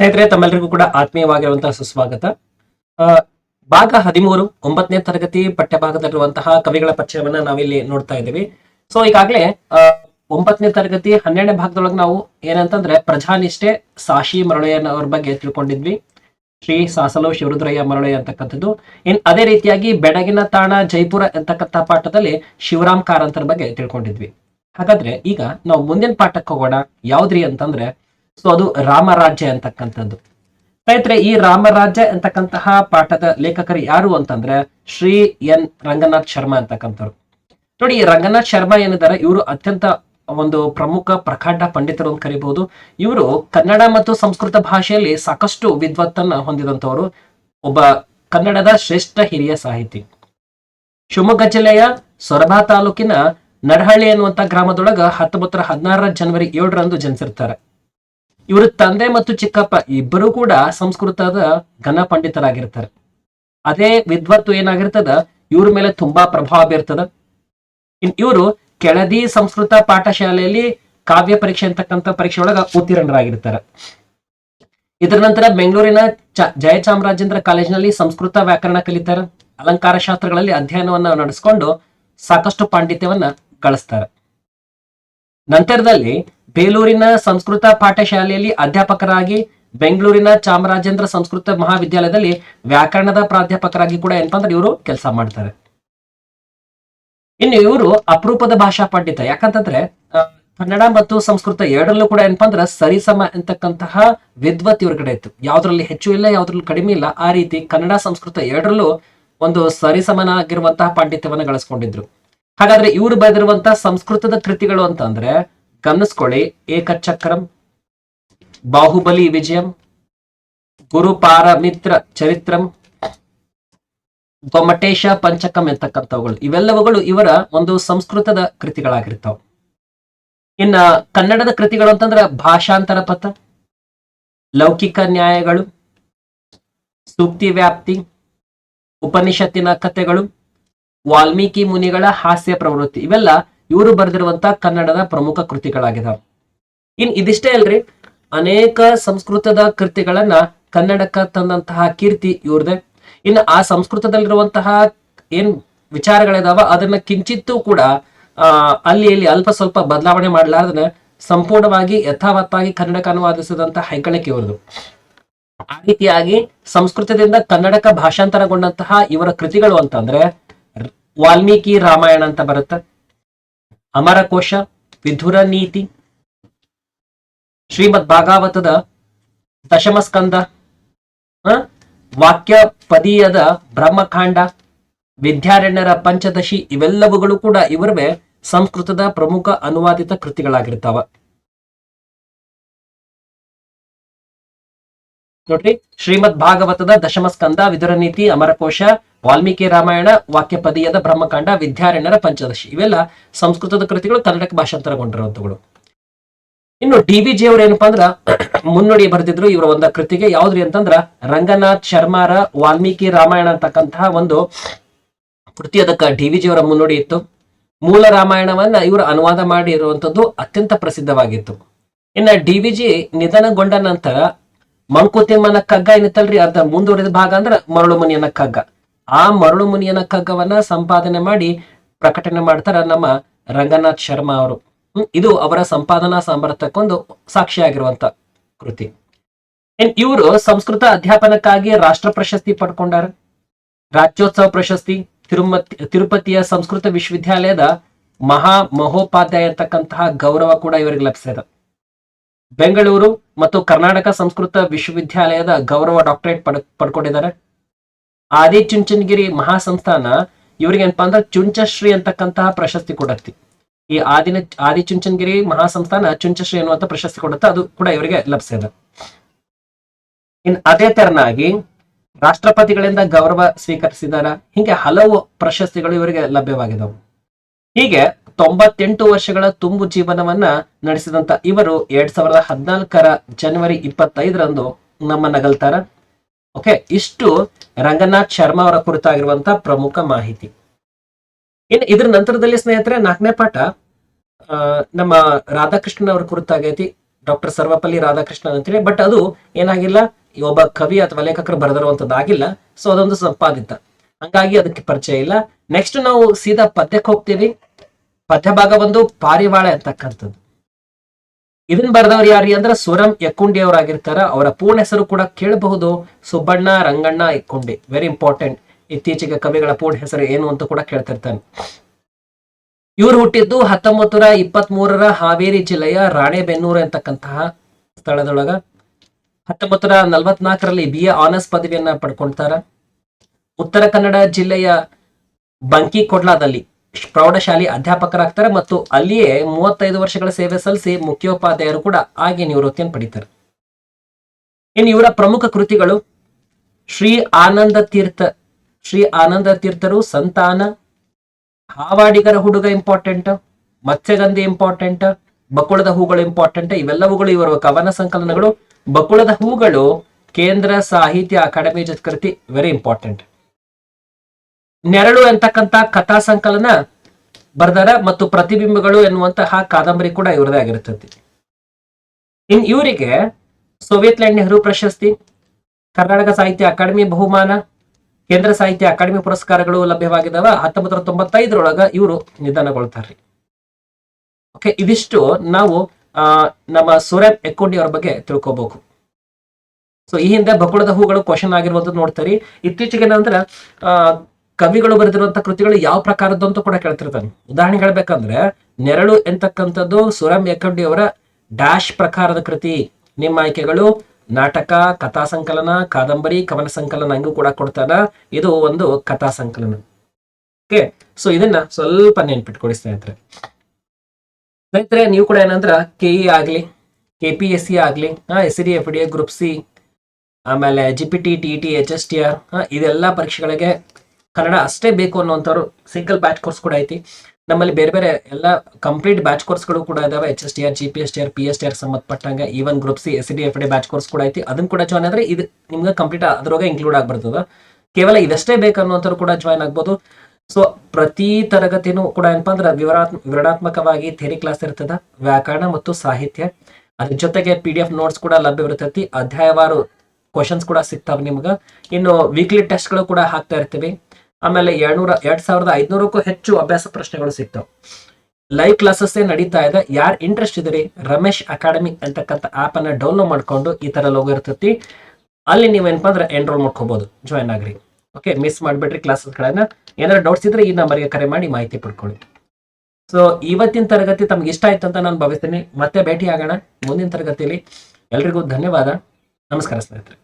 ಸ್ನೇಹಿತರೆ ತಮ್ಮೆಲ್ಲರಿಗೂ ಕೂಡ ಆತ್ಮೀಯವಾಗಿರುವಂತಹ ಸುಸ್ವಾಗತ. ಭಾಗ ಹದಿಮೂರು, ಒಂಬತ್ತನೇ ತರಗತಿ ಪಠ್ಯಭಾಗದಲ್ಲಿರುವಂತಹ ಕವಿಗಳ ಪರಿಚಯವನ್ನ ನಾವಿಲ್ಲಿ ನೋಡ್ತಾ ಇದ್ದೀವಿ. ಸೊ ಈಗಾಗಲೇ ಒಂಬತ್ತನೇ ತರಗತಿ ಹನ್ನೆರಡನೇ ಭಾಗದೊಳಗೆ ನಾವು ಏನಂತಂದ್ರೆ ಪ್ರಜಾನಿಷ್ಠೆ ಸಾಶಿ ಮರಳೆಯನ್ನವ್ರ ಬಗ್ಗೆ ತಿಳ್ಕೊಂಡಿದ್ವಿ. ಶ್ರೀ ಸಾಸಲು ಶಿವರುದ್ರಯ್ಯ ಮರಳೆ ಅಂತಕ್ಕಂಥದ್ದು. ಇನ್ ಅದೇ ರೀತಿಯಾಗಿ ಬೆಡಗಿನ ತಾಣ, ಜೈಪುರ ಅಂತಕ್ಕಂಥ ಪಾಠದಲ್ಲಿ ಶಿವರಾಮ್ ಕಾರಂತರ ಬಗ್ಗೆ ತಿಳ್ಕೊಂಡಿದ್ವಿ. ಹಾಗಾದ್ರೆ ಈಗ ನಾವು ಮುಂದಿನ ಪಾಠಕ್ಕೆ ಹೋಗೋಣ. ಯಾವ್ದ್ರಿ ಅಂತಂದ್ರೆ ಸೊ ಅದು ರಾಮರಾಜ್ಯ ಅಂತಕ್ಕಂಥದ್ದು. ಸ್ನೇಹಿತರೆ, ಈ ರಾಮರಾಜ್ಯ ಅಂತಕ್ಕಂತಹ ಪಾಠದ ಲೇಖಕರು ಯಾರು ಅಂತಂದ್ರೆ ಶ್ರೀ ಎನ್. ರಂಗನಾಥ್ ಶರ್ಮಾ ಅಂತಕ್ಕಂಥವ್ರು. ನೋಡಿ, ಈ ರಂಗನಾಥ್ ಶರ್ಮಾ ಏನಿದ್ದಾರೆ, ಇವರು ಅತ್ಯಂತ ಒಂದು ಪ್ರಮುಖ ಪ್ರಖಂಡ ಪಂಡಿತರು ಅಂತ ಕರಿಬಹುದು ಇವರು ಕನ್ನಡ ಮತ್ತು ಸಂಸ್ಕೃತ ಭಾಷೆಯಲ್ಲಿ ಸಾಕಷ್ಟು ವಿದ್ವತ್ತನ್ನ ಹೊಂದಿದಂತವರು ಒಬ್ಬ ಕನ್ನಡದ ಶ್ರೇಷ್ಠ ಹಿರಿಯ ಸಾಹಿತಿ. ಶಿವಮೊಗ್ಗ ಜಿಲ್ಲೆಯ ಸೊರಬ ತಾಲೂಕಿನ ನಡಹಳ್ಳಿ ಎನ್ನುವಂತ ಗ್ರಾಮದೊಳಗ ಹತ್ತೊಂಬತ್ತರ ಹದಿನಾರರ ಜನವರಿ ಏಳರಂದು ಜನಿಸಿರ್ತಾರೆ. ಇವರು ತಂದೆ ಮತ್ತು ಚಿಕ್ಕಪ್ಪ ಇಬ್ಬರು ಕೂಡ ಸಂಸ್ಕೃತದ ಘನ ಪಂಡಿತರಾಗಿರ್ತಾರೆ. ಅದೇ ವಿದ್ವತ್ತು ಏನಾಗಿರ್ತದ? ಇವ್ರ ಮೇಲೆ ತುಂಬಾ ಪ್ರಭಾವ ಬೀರ್ತದ. ಇವರು ಕೆಳದಿ ಸಂಸ್ಕೃತ ಪಾಠಶಾಲೆಯಲ್ಲಿ ಕಾವ್ಯ ಪರೀಕ್ಷೆ ಅಂತಕ್ಕಂಥ ಪರೀಕ್ಷೆ ಒಳಗ ಉತ್ತೀರ್ಣರಾಗಿರ್ತಾರೆ. ಇದರ ನಂತರ ಬೆಂಗಳೂರಿನ ಜಯಚಾಮರಾಜೇಂದ್ರ ಕಾಲೇಜಿನಲ್ಲಿ ಸಂಸ್ಕೃತ ವ್ಯಾಕರಣ ಕಲಿತಾರೆ. ಅಲಂಕಾರ ಶಾಸ್ತ್ರಗಳಲ್ಲಿ ಅಧ್ಯಯನವನ್ನ ನಡೆಸಿಕೊಂಡು ಸಾಕಷ್ಟು ಪಾಂಡಿತ್ಯವನ್ನ ಗಳಿಸ್ತಾರೆ. ನಂತರದಲ್ಲಿ ಬೇಲೂರಿನ ಸಂಸ್ಕೃತ ಪಾಠಶಾಲೆಯಲ್ಲಿ ಅಧ್ಯಾಪಕರಾಗಿ ಬೆಂಗಳೂರಿನ ಚಾಮರಾಜೇಂದ್ರ ಸಂಸ್ಕೃತ ಮಹಾವಿದ್ಯಾಲಯದಲ್ಲಿ ವ್ಯಾಕರಣದ ಪ್ರಾಧ್ಯಾಪಕರಾಗಿ ಕೂಡ ಏನಪ್ಪಾ ಅಂದ್ರೆ ಇವರು ಕೆಲಸ ಮಾಡ್ತಾರೆ. ಇನ್ನು ಇವರು ಅಪರೂಪದ ಭಾಷಾ ಪಂಡಿತ. ಯಾಕಂತಂದ್ರೆ ಕನ್ನಡ ಮತ್ತು ಸಂಸ್ಕೃತ ಎರಡರಲ್ಲೂ ಕೂಡ ಏನಪ್ಪಾ ಅಂದ್ರೆ ಸರಿಸಮ ಅಂತಕ್ಕಂತಹ ವಿದ್ವತ್ ಇವ್ರ ಕಡೆ ಇತ್ತು. ಯಾವ್ದ್ರಲ್ಲಿ ಹೆಚ್ಚು ಇಲ್ಲ, ಯಾವ್ದ್ರಲ್ಲಿ ಕಡಿಮೆ ಇಲ್ಲ, ಆ ರೀತಿ ಕನ್ನಡ, ಸಂಸ್ಕೃತ ಎರಡರಲ್ಲೂ ಒಂದು ಸರಿಸಮನಾಗಿರುವಂತಹ ಪಾಂಡಿತ್ಯವನ್ನು ಗಳಿಸ್ಕೊಂಡಿದ್ರು. ಹಾಗಾದ್ರೆ ಇವರು ಬರೆದಿರುವಂತಹ ಸಂಸ್ಕೃತದ ಕೃತಿಗಳು ಗಮನಿಸ್ಕೊಳ್ಳಿ ಏಕಚಕ್ರಂ, ಬಾಹುಬಲಿ ವಿಜಯಂ, ಗುರುಪಾರಮಿತ್ರ ಚರಿತ್ರಂ, ಗೊಮಟೇಶ ಪಂಚಕಂ ಎಂತಕ್ಕಂಥವುಗಳು. ಇವೆಲ್ಲವುಗಳು ಇವರ ಒಂದು ಸಂಸ್ಕೃತದ ಕೃತಿಗಳಾಗಿರ್ತಾವ. ಇನ್ನ ಕನ್ನಡದ ಕೃತಿಗಳು ಅಂತಂದ್ರೆ ಭಾಷಾಂತರ ಪಥ, ಲೌಕಿಕ ನ್ಯಾಯಗಳು, ಸೂಕ್ತಿ ವ್ಯಾಪ್ತಿ, ಉಪನಿಷತ್ತಿನ ಕಥೆಗಳು, ವಾಲ್ಮೀಕಿ ಮುನಿಗಳ ಹಾಸ್ಯ ಪ್ರವೃತ್ತಿ ಇವೆಲ್ಲ ಇವರು ಬರೆದಿರುವಂತಹ ಕನ್ನಡದ ಪ್ರಮುಖ ಕೃತಿಗಳಾಗಿದಾವೆ. ಇನ್ ಇದಿಷ್ಟೇ ಅಲ್ರಿ, ಅನೇಕ ಸಂಸ್ಕೃತದ ಕೃತಿಗಳನ್ನ ಕನ್ನಡಕ್ಕ ತಂದಂತಹ ಕೀರ್ತಿ ಇವ್ರದೇ. ಇನ್ನು ಆ ಸಂಸ್ಕೃತದಲ್ಲಿರುವಂತಹ ಏನ್ ವಿಚಾರಗಳಿದಾವ, ಅದನ್ನ ಕಿಂಚಿತ್ತೂ ಕೂಡ ಅಲ್ಲಿ ಇಲ್ಲಿ ಅಲ್ಪ ಸ್ವಲ್ಪ ಬದಲಾವಣೆ ಮಾಡಲಾರ್ದನೆ ಸಂಪೂರ್ಣವಾಗಿ ಯಥಾವತ್ತಾಗಿ ಕನ್ನಡಕ್ಕೆ ಅನುವಾದಿಸಿದಂತ ಹೆಗ್ಗಳಿಕೆ ಇವ್ರದು. ಆ ರೀತಿಯಾಗಿ ಸಂಸ್ಕೃತದಿಂದ ಕನ್ನಡಕ ಭಾಷಾಂತರಗೊಂಡಂತಹ ಇವರ ಕೃತಿಗಳು ಅಂತಂದ್ರೆ ವಾಲ್ಮೀಕಿ ರಾಮಾಯಣ ಅಂತ ಬರುತ್ತೆ. ಅಮರಕೋಶ ವಿಧುರ ನೀತಿ ಶ್ರೀಮದ್ ಭಾಗವತದ ದಶಮ ಸ್ಕಂದ ಆ, ವಾಕ್ಯ ಪದೀಯದ ಬ್ರಹ್ಮಕಾಂಡ ವಿದ್ಯಾರಣ್ಯರ ಪಂಚದಶಿ ಇವೆಲ್ಲವುಗಳು ಕೂಡ ಇವರವೇ ಸಂಸ್ಕೃತದ ಪ್ರಮುಖ ಅನುವಾದಿತ ಕೃತಿಗಳಾಗಿರ್ತಾವ. ನೋಡ್ರಿ ಶ್ರೀಮದ್ ಭಾಗವತದ ದಶಮ ಸ್ಕಂದ ವಿದುರ ನೀತಿ ಅಮರಕೋಶ, ವಾಲ್ಮೀಕಿ ರಾಮಾಯಣ, ವಾಕ್ಯಪದಿಯದ ಬ್ರಹ್ಮಕಾಂಡ, ವಿದ್ಯಾರಣ್ಯರ ಪಂಚದಶಿ. ಇವೆಲ್ಲ ಸಂಸ್ಕೃತದ ಕೃತಿಗಳು, ಕನ್ನಡಕ್ಕೆ ಭಾಷಾಂತರಗೊಂಡಿರುವಂತಗಳು ಇನ್ನು ಡಿ ವಿ ಜಿ ಅವ್ರು ಏನಪ್ಪಾ ಅಂದ್ರ, ಮುನ್ನುಡಿ ಬರೆದಿದ್ರು ಇವರ ಒಂದ ಕೃತಿಗೆ. ಯಾವ್ದ್ರಿ ಅಂತಂದ್ರ, ರಂಗನಾಥ್ ಶರ್ಮಾರ ವಾಲ್ಮೀಕಿ ರಾಮಾಯಣ ಅಂತಕ್ಕಂತಹ ಒಂದು ಕೃತಿ ಅದಕ್ಕ ಡಿ ವಿ ಜಿ ಅವರ ಮುನ್ನುಡಿ ಇತ್ತು. ಮೂಲ ರಾಮಾಯಣವನ್ನ ಇವರು ಅನುವಾದ ಮಾಡಿರುವಂತದ್ದು ಅತ್ಯಂತ ಪ್ರಸಿದ್ಧವಾಗಿತ್ತು. ಇನ್ನ ಡಿ ವಿ ಜಿ ನಿಧನಗೊಂಡ ನಂತರ ಮಂಕುತಿಮ್ಮನ ಕಗ್ಗ ಏನಿತ್ತಲ್ರಿ? ಅರ್ಧ ಮುಂದುವರೆದ ಭಾಗ ಅಂದ್ರ ಮರಳು ಮುನಿಯನ ಕಗ್ಗ. ಆ ಮರಳು ಮುನಿಯನ ಕಗ್ಗವನ್ನ ಸಂಪಾದನೆ ಮಾಡಿ ಪ್ರಕಟಣೆ ಮಾಡ್ತಾರ ನಮ್ಮ ರಂಗನಾಥ್ ಶರ್ಮಾ ಅವರು. ಇದು ಅವರ ಸಂಪಾದನಾ ಸಾಮರ್ಥ್ಯಕ್ಕೊಂದು ಸಾಕ್ಷಿಯಾಗಿರುವಂತ ಕೃತಿ. ಇವರು ಸಂಸ್ಕೃತ ಅಧ್ಯಾಪನಕ್ಕಾಗಿ ರಾಷ್ಟ್ರ ಪ್ರಶಸ್ತಿ ಪಡ್ಕೊಂಡಾರ? ರಾಜ್ಯೋತ್ಸವ ಪ್ರಶಸ್ತಿ, ತಿರುಮತಿ, ತಿರುಪತಿಯ ಸಂಸ್ಕೃತ ವಿಶ್ವವಿದ್ಯಾಲಯದ ಮಹಾ ಮಹೋಪಾಧ್ಯಾಯ ಅಂತಕ್ಕಂತಹ ಗೌರವ ಕೂಡ ಇವರಿಗೆ ಲಭಿಸಿದೆ ಬೆಂಗಳೂರು ಮತ್ತು ಕರ್ನಾಟಕ ಸಂಸ್ಕೃತ ವಿಶ್ವವಿದ್ಯಾಲಯದ ಗೌರವ ಡಾಕ್ಟರೇಟ್ ಪಡ್, ಪಡ್ಕೊಂಡಿದ್ದಾರೆ. ಆದಿ ಚುಂಚನಗಿರಿ ಮಹಾಸಂಸ್ಥಾನ ಇವರಿಗೆ ಏನಪ್ಪಾ ಅಂದ್ರೆ ಚುಂಚಶ್ರೀ ಅಂತಕ್ಕಂತಹ ಪ್ರಶಸ್ತಿ ಕೊಡತ್ತಿ. ಈ ಆದಿನ, ಆದಿ ಚುಂಚನಗಿರಿ ಮಹಾಸಂಸ್ಥಾನ ಚುಂಚಶ್ರೀ ಅನ್ನುವಂತ ಪ್ರಶಸ್ತಿ ಕೊಡುತ್ತೆ, ಅದು ಕೂಡ ಇವರಿಗೆ ಲಭಿಸಿದೆ ಇನ್ ಅದೇ ತೆರನಾಗಿ ರಾಷ್ಟ್ರಪತಿಗಳಿಂದ ಗೌರವ ಸ್ವೀಕರಿಸಿದಾರ ಹೀಗೆ ಹಲವು ಪ್ರಶಸ್ತಿಗಳು ಇವರಿಗೆ ಲಭ್ಯವಾಗಿದವು. ಹೀಗೆ ತೊಂಬತ್ತೆಂಟು ವರ್ಷಗಳ ತುಂಬು ಜೀವನವನ್ನ ನಡೆಸಿದಂತ ಇವರು ಎರಡ್ ಸಾವಿರದ ಹದಿನಾಲ್ಕರ ಜನವರಿ ಇಪ್ಪತ್ತೈದರಂದು ನಮ್ಮ ನಗಲ್ತಾರ. ಓಕೆ, ಇಷ್ಟು ರಂಗನಾಥ್ ಶರ್ಮಾ ಅವರ ಕುರಿತಾಗಿರುವಂತ ಪ್ರಮುಖ ಮಾಹಿತಿ. ಇನ್ನು ಇದ್ರ ನಂತರದಲ್ಲಿ ಸ್ನೇಹಿತರೆ, ನಾಲ್ಕನೇ ಪಾಠ ನಮ್ಮ ರಾಧಾಕೃಷ್ಣನ್ ಅವರ ಕುರಿತಾಗೈತಿ. ಡಾಕ್ಟರ್ ಸರ್ವಪಲ್ಲಿ ರಾಧಾಕೃಷ್ಣನ್ ಅಂತೇಳಿ. ಬಟ್ ಅದು ಏನಾಗಿಲ್ಲ ಒಬ್ಬ ಕವಿ ಅಥವಾ ಲೇಖಕರು ಬರೆದಿರುವಂತದ್ದಾಗಿಲ್ಲ. ಸೊ ಅದೊಂದು ಸಂಪಾದಿತ. ಹಂಗಾಗಿ ಅದಕ್ಕೆ ಪರಿಚಯ ಇಲ್ಲ. ನೆಕ್ಸ್ಟ್ ನಾವು ಸೀದಾ ಪದ್ಯಕ್ಕೆ ಹೋಗ್ತೀವಿ. ಪದ್ಯ ಬಂದು ಪಾರಿವಾಳ ಅಂತಕ್ಕಂಥದ್ದು. ಇದನ್ನ ಬರೆದವ್ರು ಯಾರಿ ಅಂದ್ರೆ ಸುರಂ ಯಕ್ಕುಂಡಿ ಅವರಾಗಿರ್ತಾರ ಅವರ ಪೂರ್ಣ ಹೆಸರು ಕೂಡ ಕೇಳಬಹುದು. ಸುಬ್ಬಣ್ಣ, ರಂಗಣ್ಣ, ಯಕ್ಕುಂಡಿ. ವೆರಿ ಇಂಪಾರ್ಟೆಂಟ್ ಇತ್ತೀಚೆಗೆ ಕವಿಗಳ ಪೂರ್ಣ ಹೆಸರು ಏನು ಅಂತ ಕೂಡ ಕೇಳ್ತಿರ್ತಾನೆ. ಇವರು ಹುಟ್ಟಿದ್ದು ಹತ್ತೊಂಬತ್ತು ನೂರ ಇಪ್ಪತ್ತ್ ಮೂರರ ಹಾವೇರಿ ಜಿಲ್ಲೆಯ ರಾಣೆಬೆನ್ನೂರು ಅಂತಕ್ಕಂತಹ ಸ್ಥಳದೊಳಗ. ಹತ್ತೊಂಬತ್ತು ನೂರ ನಲವತ್ನಾಲ್ಕರಲ್ಲಿ ಬಿ ಎ ಆನರ್ಸ್ ಪದವಿಯನ್ನ ಪಡ್ಕೊಳ್ತಾರ ಉತ್ತರ ಕನ್ನಡ ಜಿಲ್ಲೆಯ ಬಂಕಿ ಬಂಕಿಕೊಡ್ಲಾದಲ್ಲಿ ಪ್ರೌಢಶಾಲೆ ಅಧ್ಯಾಪಕರಾಗ್ತಾರೆ ಮತ್ತು ಅಲ್ಲಿಯೇ ಮೂವತ್ತೈದು ವರ್ಷಗಳ ಸೇವೆ ಸಲ್ಲಿಸಿ ಮುಖ್ಯೋಪಾಧ್ಯಾಯರು ಕೂಡ ಆಗಿ ನಿವೃತ್ತಿಯನ್ನು ಪಡಿತಾರೆ. ಇನ್ನು ಇವರ ಪ್ರಮುಖ ಕೃತಿಗಳು ಶ್ರೀ ಆನಂದ ತೀರ್ಥ, ಶ್ರೀ ಆನಂದ ತೀರ್ಥರು ಸಂತಾನ, ಹಾವಾಡಿಗರ ಹುಡುಗ ಇಂಪಾರ್ಟೆಂಟ್ ಮತ್ಸ್ಯಗಂಧಿ ಇಂಪಾರ್ಟೆಂಟ್ ಬಕುಳದ ಹೂಗಳು ಇಂಪಾರ್ಟೆಂಟ್ ಇವೆಲ್ಲವುಗಳು ಇವರ ಕವನ ಸಂಕಲನಗಳು. ಬಕುಳದ ಹೂಗಳು ಕೇಂದ್ರ ಸಾಹಿತ್ಯ ಅಕಾಡೆಮಿ ಜೊತೆ ಕೃತಿ ವೆರಿ ಇಂಪಾರ್ಟೆಂಟ್ ನೆರಳು ಎಂತಕ್ಕಂತ ಕಥಾ ಸಂಕಲನ ಬರ್ದಾರ ಮತ್ತು ಪ್ರತಿಬಿಂಬಗಳು ಎನ್ನುವಂತಹ ಕಾದಂಬರಿ ಕೂಡ ಇವರದೇ ಆಗಿರ್ತದೆ ಇನ್ ಇವರಿಗೆ ಸೋವಿಯತ್ ಲ್ಯಾಂಡ್ ನೆಹರು ಪ್ರಶಸ್ತಿ, ಕರ್ನಾಟಕ ಸಾಹಿತ್ಯ ಅಕಾಡೆಮಿ ಬಹುಮಾನ, ಕೇಂದ್ರ ಸಾಹಿತ್ಯ ಅಕಾಡೆಮಿ ಪುರಸ್ಕಾರಗಳು ಲಭ್ಯವಾಗಿದ್ದಾವ ಹತ್ತೊಂಬತ್ತು ನೂರ ತೊಂಬತ್ತೈದರೊಳಗ ಇವರು ನಿಧನಗೊಳ್ತಾರ್ರಿ. ಓಕೆ ಇದಿಷ್ಟು ನಾವು ನಮ್ಮ ಸೂರ್ಯ ಎಕ್ಕೊಂಡಿ ಅವರ ಬಗ್ಗೆ ತಿಳ್ಕೋಬೇಕು. ಸೊ ಈ ಹಿಂದೆ ಬಕುಳದ ಹೂಗಳು ಕ್ವಶನ್ ಆಗಿರುವಂತದ್ದು ನೋಡ್ತಾರೆ. ಇತ್ತೀಚೆಗೆ ಏನಂದ್ರೆ ಕವಿಗಳು ಬರೆದಿರುವಂತ ಕೃತಿಗಳು ಯಾವ ಪ್ರಕಾರದ್ದು ಅಂತ ಕೂಡ ಕೇಳ್ತಿರ್ತಾನೆ. ಉದಾಹರಣೆ ಹೇಳ್ಬೇಕಂದ್ರೆ, ನೆರಳು ಎಂತಕ್ಕಂಥದ್ದು? ಸುರಂ ಯಕಂಡಿ ಅವರ ಡ್ಯಾಶ್ ಪ್ರಕಾರದ ಕೃತಿ. ನಿಮ್ಮ ಆಯ್ಕೆಗಳು ನಾಟಕ, ಕಥಾ ಸಂಕಲನ, ಕಾದಂಬರಿ, ಕವನ ಸಂಕಲನ ಹಂಗೂ ಕೂಡ ಕೊಡ್ತಾನ. ಇದು ಒಂದು ಕಥಾ ಸಂಕಲನ. ಓಕೆ? ಸೊ, ಇದನ್ನ ಸ್ವಲ್ಪ ನೆನ್ಪಿಟ್ಕೊಡಿ ಸ್ನೇಹಿತರೆ. ಸ್ನೇಹಿತರೆ, ನೀವು ಕೂಡ ಏನಂದ್ರ, ಕೆ ಇ ಆಗ್ಲಿ, ಕೆ ಪಿ ಎಸ್ ಸಿ ಆಗ್ಲಿ S D F D group C, ಆಮೇಲೆ G P T T T, H S T R ಇದೆಲ್ಲ ಪರೀಕ್ಷೆಗಳಿಗೆ ಕನ್ನಡ ಅಷ್ಟೇ ಬೇಕು ಅನ್ನುವಂಥವ್ರು ಸಿಂಗಲ್ ಬ್ಯಾಚ್ ಕೋರ್ಸ್ ಕೂಡ ಐತಿ. ನಮ್ಮಲ್ಲಿ ಬೇರೆ ಬೇರೆ ಎಲ್ಲ ಕಂಪ್ಲೀಟ್ ಬ್ಯಾಚ್ ಕೋರ್ಸ್ಗಳು ಕೂಡ ಇದಾವೆ. H S T R G P S T R P S T R ಸಂಬಂಧಪಟ್ಟಂಗೆ even group C S D F D batch course ಕೂಡ ಐತಿ. ಅದನ್ನ ಕೂಡ ಜಾಯ್ನ್ ಆದ್ರೆ ಇದು ನಿಮ್ಗೆ ಕಂಪ್ಲೀಟ್ ಅದ್ರೊಳಗೆ ಇನ್ಕ್ಲೂಡ್ ಆಗ್ಬರ್ತದ ಕೇವಲ ಇದಷ್ಟೇ ಬೇಕು ಅನ್ನೋಂಥವ್ರು ಕೂಡ ಜಾಯ್ನ್ ಆಗ್ಬೋದು. ಸೊ ಪ್ರತಿ ತರಗತಿನೂ ಕೂಡ ಏನಪ್ಪಾ ಅಂದ್ರೆ ವಿವರಾತ್ಮ ವಿವರಣಾತ್ಮಕವಾಗಿ ಥೇರಿ ಕ್ಲಾಸ್ ಇರ್ತದ, ವ್ಯಾಕರಣ ಮತ್ತು ಸಾಹಿತ್ಯ. ಅದ್ರ ಜೊತೆಗೆ ಪಿ ಡಿ ಎಫ್ ನೋಟ್ಸ್ ಕೂಡ ಲಭ್ಯವಿರ್ತೈತಿ ಅಧ್ಯಾಯವಾರು ಕ್ವಶನ್ಸ್ ಕೂಡ ಸಿಗ್ತಾವೆ ನಿಮ್ಗೆ. ಇನ್ನು ವೀಕ್ಲಿ ಟೆಸ್ಟ್ಗಳು ಕೂಡ ಹಾಕ್ತಾ ಇರ್ತೀವಿ. ಆಮೇಲೆ ಎರಡ್ನೂರ, ಎರಡ್ ಸಾವಿರದ ಐದ್ನೂರಕ್ಕೂ ಹೆಚ್ಚು ಅಭ್ಯಾಸ ಪ್ರಶ್ನೆಗಳು ಸಿಗ್ತಾವ ಲೈವ್ ಕ್ಲಾಸಸ್ ನಡೀತಾ ಇದೆ. ಯಾರು ಇಂಟ್ರೆಸ್ಟ್ ಇದ್ರಿ ರಮೇಶ್ ಅಕಾಡೆಮಿ ಅಂತಕ್ಕಂಥ ಆಪ್ ಅನ್ನ ಡೌನ್ಲೋಡ್ ಮಾಡ್ಕೊಂಡು ಈ ತರ ಲೋಗೋ ಇರ್ತೈತಿ. ಅಲ್ಲಿ ನೀವು ಏನಪ್ಪ ಅಂದ್ರೆ ಎನ್ರೋಲ್ ಮಾಡ್ಕೋಬಹುದು ಜಾಯ್ನ್ ಆಗ್ರಿ. ಓಕೆ ಮಿಸ್ ಮಾಡಿಬಿಟ್ರಿ ಕ್ಲಾಸಸ್ಗಳನ್ನ ಏನಾದ್ರು ಡೌಟ್ಸ್ ಇದ್ರೆ ಈ ನಂಬರ್ಗೆ ಕರೆ ಮಾಡಿ ಮಾಹಿತಿ ಪಡ್ಕೊಳ್ಳಿ. ಸೊ ಇವತ್ತಿನ ತರಗತಿ ತಮ್ಗೆ ಇಷ್ಟ ಆಯ್ತು ಅಂತ ನಾನು ಭಾವಿಸ್ತೀನಿ. ಮತ್ತೆ ಭೇಟಿ ಆಗೋಣ ಮುಂದಿನ ತರಗತಿಯಲ್ಲಿ. ಎಲ್ರಿಗೂ ಧನ್ಯವಾದ. ನಮಸ್ಕಾರ ಸ್ನೇಹಿತರೆ.